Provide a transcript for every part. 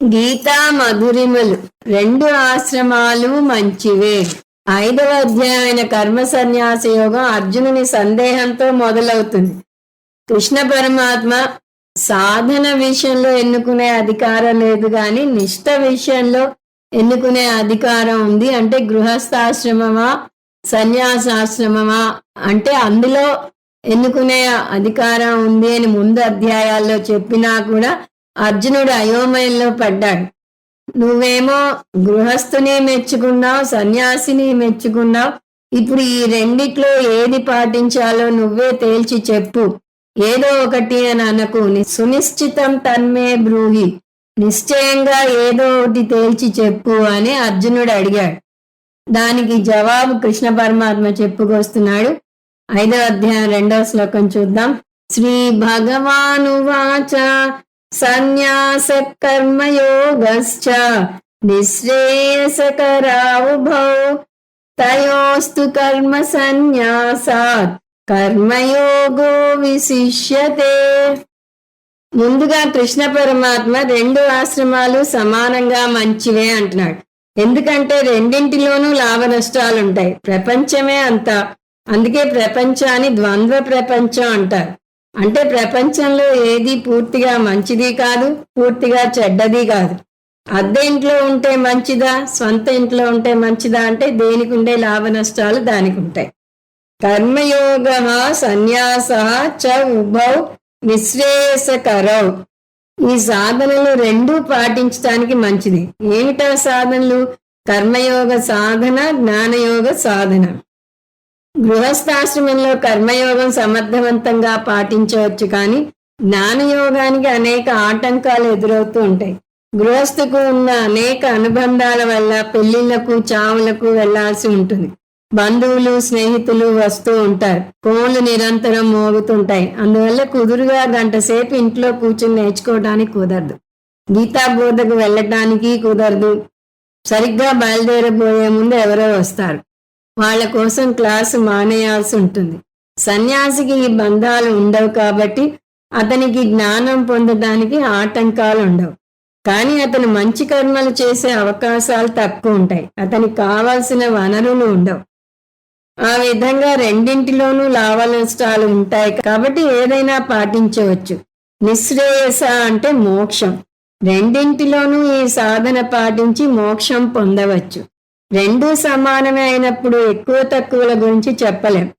గీతా మధురిమలు రెండు ఆశ్రమాలు మంచివే. ఐదవ అధ్యాయమైన కర్మ సన్యాస యోగం అర్జునుని సందేహంతో మొదలవుతుంది. కృష్ణ పరమాత్మ సాధన విషయంలో ఎన్నుకునే అధికారం లేదు కానీ నిష్ట విషయంలో ఎన్నుకునే అధికారం ఉంది. అంటే గృహస్థాశ్రమమా సన్యాసాశ్రమమా? అంటే అందులో ఎన్నుకునే అధికారం ఉంది అని ముందు అధ్యాయాల్లో చెప్పినా కూడా అర్జునుడు అయోమయంలో పడ్డాడు. నువ్వేమో గృహస్థుని మెచ్చుకున్నావు సన్యాసిని మెచ్చుకున్నావు. ఇప్పుడు ఈ రెండిట్లో ఏది పాటించాలో నువ్వే తేల్చి చెప్పు. ఏదో ఒకటి అని అనకు. ని- సునిశ్చితం తన్మే బ్రూహి. నిశ్చయంగా ఏదో ఒకటి తేల్చి చెప్పు అని అర్జునుడు అడిగాడు. దానికి జవాబు కృష్ణ పరమాత్మ చెప్పుకొస్తున్నాడు. ఐదో అధ్యాయం రెండవ శ్లోకం చూద్దాం. శ్రీ భగవానువాచ సన్యాస కర్మయోగశ్చ నిశ్రేయసకరావుభౌ తయోస్తు కర్మ సన్యాసాత్ కర్మయోగో విశిష్యతే ముందుగా కృష్ణ పరమాత్మ రెండు ఆశ్రమాలు సమానంగా మంచివే అంటున్నాడు. ఎందుకంటే రెండింటిలోనూ లాభ నష్టాలుంటాయి ప్రపంచమే అంత. అందుకే ప్రపంచాన్ని ద్వంద్వ ప్రపంచం అంటారు. అంటే ప్రపంచంలో ఏది పూర్తిగా మంచిది కాదు పూర్తిగా చెడ్డది కాదు. అద్దె ఇంట్లో ఉంటే మంచిదా సొంత ఇంట్లో ఉంటే మంచిదా అంటే దేనికి ఉండే లాభ నష్టాలు దానికి ఉంటాయి. కర్మయోగ సన్యాస చ ఉభౌ నిశ్రేయసకరౌ ఈ సాధనలు రెండూ పాటించడానికి మంచిది. ఏమిటా సాధనలు? కర్మయోగ సాధన జ్ఞానయోగ సాధన. గృహస్థాశ్రమంలో కర్మయోగం సమర్థవంతంగా పాటించవచ్చు కానీ జ్ఞానయోగానికి అనేక ఆటంకాలు ఎదురవుతూ ఉంటాయి. గృహస్థకు ఉన్న అనేక అనుబంధాల వల్ల పెళ్ళిళ్ళకు చావులకు వెళ్ళాల్సి ఉంటుంది. బంధువులు స్నేహితులు వస్తూ ఉంటారు. ఫోన్లు నిరంతరం మోగుతుంటాయి. అందువల్ల కుదురుగా గంట సేపు ఇంట్లో కూర్చుని నేర్చుకోవడానికి కుదరదు. గీతా బోధకు వెళ్ళటానికి కుదరదు. సరిగ్గా బయలుదేరబోయే ముందు ఎవరో వస్తారు. వాళ్ళ కోసం క్లాసు మానేయాల్సి ఉంటుంది. సన్యాసికి ఈ బంధాలు ఉండవు కాబట్టి అతనికి జ్ఞానం పొందడానికి ఆటంకాలు ఉండవు. కానీ అతను మంచి కర్మలు చేసే అవకాశాలు తక్కువ ఉంటాయి. అతనికి కావాల్సిన వనరులు ఉండవు. ఆ విధంగా రెండింటిలోనూ లాభనష్టాలు ఉంటాయి కాబట్టి ఏదైనా పాటించవచ్చు. నిశ్రేయస అంటే మోక్షం. రెండింటిలోనూ ఈ సాధన పాటించి మోక్షం పొందవచ్చు. రెండూ సమానమే అయినప్పుడు ఎక్కువ తక్కువల గురించి చెప్పలేం.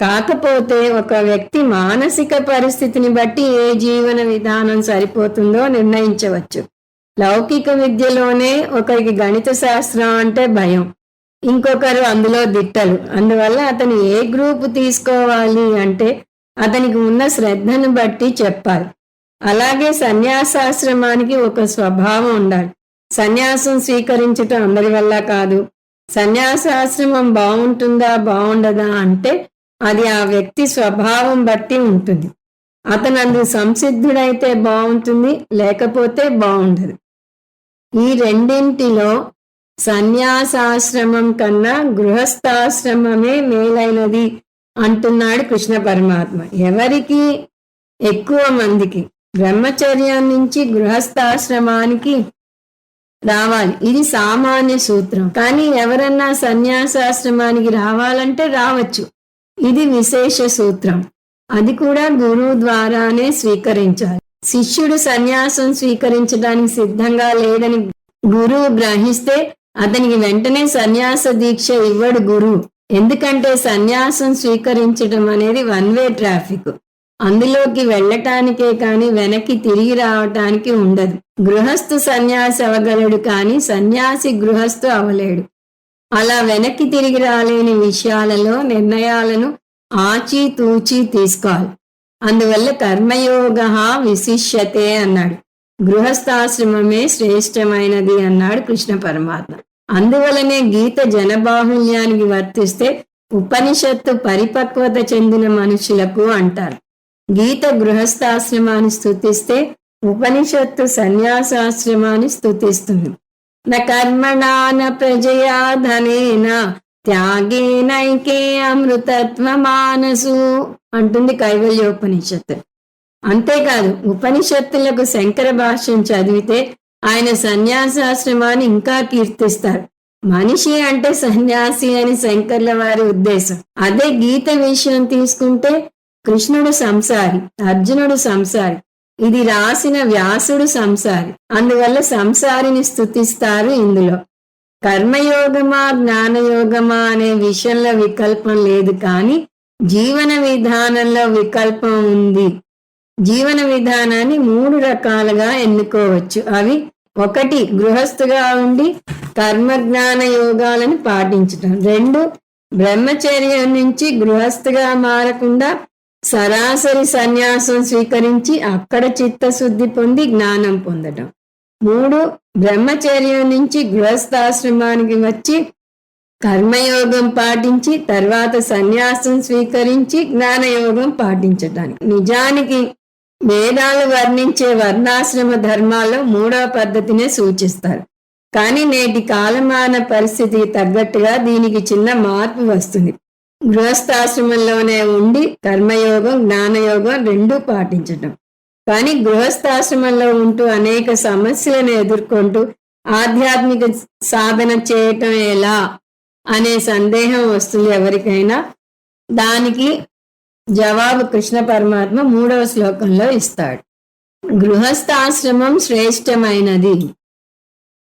కాకపోతే ఒక వ్యక్తి మానసిక పరిస్థితిని బట్టి ఏ జీవన విధానం సరిపోతుందో నిర్ణయించవచ్చు. లౌకిక విద్యలోనే ఒకరికి గణిత శాస్త్రం అంటే భయం. ఇంకొకరు అందులో దిట్టలు. అందువల్ల అతను ఏ గ్రూప్ తీసుకోవాలి అంటే అతనికి ఉన్న శ్రద్ధను బట్టి చెప్పాలి. అలాగే సన్యాసాశ్రమానికి ఒక స్వభావం ఉండాలి. సన్యాసం స్వీకరించటం అందరి వల్ల కాదు. సన్యాసాశ్రమం బాగుంటుందా బాగుండదా అంటే అది ఆ వ్యక్తి స్వభావం బట్టి ఉంటుంది. అతను అందు సంసిద్ధుడైతే బాగుంటుంది లేకపోతే బాగుండదు. ఈ రెండింటిలో సన్యాసాశ్రమం కన్నా గృహస్థాశ్రమమే మేలైనది అంటున్నాడు కృష్ణ పరమాత్మ. ఎవరికి? ఎక్కువ మందికి. బ్రహ్మచర్యం నుంచి గృహస్థాశ్రమానికి రావాలి. ఇది సామాన్య సూత్రం. కానీ ఎవరన్నా సన్యాసాశ్రమానికి రావాలంటే రావచ్చు. ఇది విశేష సూత్రం. అది కూడా గురువు ద్వారానే స్వీకరించాలి. శిష్యుడు సన్యాసం స్వీకరించడానికి సిద్ధంగా లేదని గురువు గ్రహిస్తే అతనికి వెంటనే సన్యాస దీక్ష ఇవ్వడు గురువు. ఎందుకంటే సన్యాసం స్వీకరించడం అనేది వన్ వే ట్రాఫిక్. అందులోకి వెళ్ళటానికే కాని వెనక్కి తిరిగి రావటానికి ఉండదు. గృహస్థు సన్యాసి అవగలడు కాని సన్యాసి గృహస్థు అవలేడు. అలా వెనక్కి తిరిగి రాలేని విషయాలలో నిర్ణయాలను ఆచి తూచి తీసుకోవాలి. అందువల్ల కర్మయోగ విశిష్యతే అన్నాడు. గృహస్థాశ్రమమే శ్రేష్టమైనది అన్నాడు కృష్ణ పరమాత్మ. అందువలనే గీత జనబాహుల్యానికి వర్తిస్తే ఉపనిషత్తు పరిపక్వత చెందిన మనుషులకు అంటారు. గీత గృహస్థాశ్రమాన్ని స్థుతిస్తే ఉపనిషత్తు సన్యాసాశ్రమాన్ని స్థుతిస్తుంది న కర్మణాన ప్రజయా ధనేన త్యాగేనైకే అమృతత్వ మానసు అంటుంది కైవల్యోపనిషత్తు. అంతేకాదు ఉపనిషత్తులకు శంకర భాష్యం చదివితే ఆయన సన్యాసాశ్రమాన్ని ఇంకా కీర్తిస్తారు. మనిషి అంటే సన్యాసి అని శంకర్ల వారి ఉద్దేశం. అదే గీత విషయం తీసుకుంటే కృష్ణుడు సంసారి అర్జునుడు సంసారి ఇది రాసిన వ్యాసుడు సంసారి అందువల్ల సంసారిని స్థుతిస్తారు ఇందులో. కర్మయోగమా జ్ఞానయోగమా అనే విషయంలో వికల్పం లేదు కానీ జీవన విధానంలో వికల్పం ఉంది. జీవన విధానాన్ని మూడు రకాలుగా ఎన్నుకోవచ్చు. అవి ఒకటి గృహస్థుగా ఉండి కర్మ జ్ఞాన యోగాలను పాటించటం. రెండు బ్రహ్మచర్యం నుంచి గృహస్థుగా మారకుండా సరాసరి సన్యాసం స్వీకరించి అక్కడ చిత్తశుద్ధి పొంది జ్ఞానం పొందడం మూడు బ్రహ్మచర్యం నుంచి గృహస్థాశ్రమానికి వచ్చి కర్మయోగం పాటించి తర్వాత సన్యాసం స్వీకరించి జ్ఞానయోగం పాటించటానికి. నిజానికి వేదాలు వర్ణించే వర్ణాశ్రమ ధర్మాల్లో మూడవ పద్ధతినే సూచిస్తారు. కానీ నేటి కాలమాన పరిస్థితికి తగ్గట్టుగా దీనికి చిన్న మార్పు వస్తుంది. గృహస్థాశ్రమంలోనే ఉండి కర్మయోగం జ్ఞానయోగం రెండూ పాటించటం. కానీ గృహస్థాశ్రమంలో ఉంటూ అనేక సమస్యలను ఎదుర్కొంటూ ఆధ్యాత్మిక సాధన చేయటం ఎలా అనే సందేహం వస్తుంది ఎవరికైనా. దానికి జవాబు కృష్ణ పరమాత్మ మూడవ శ్లోకంలో ఇస్తాడు. గృహస్థాశ్రమం శ్రేష్టమైనది.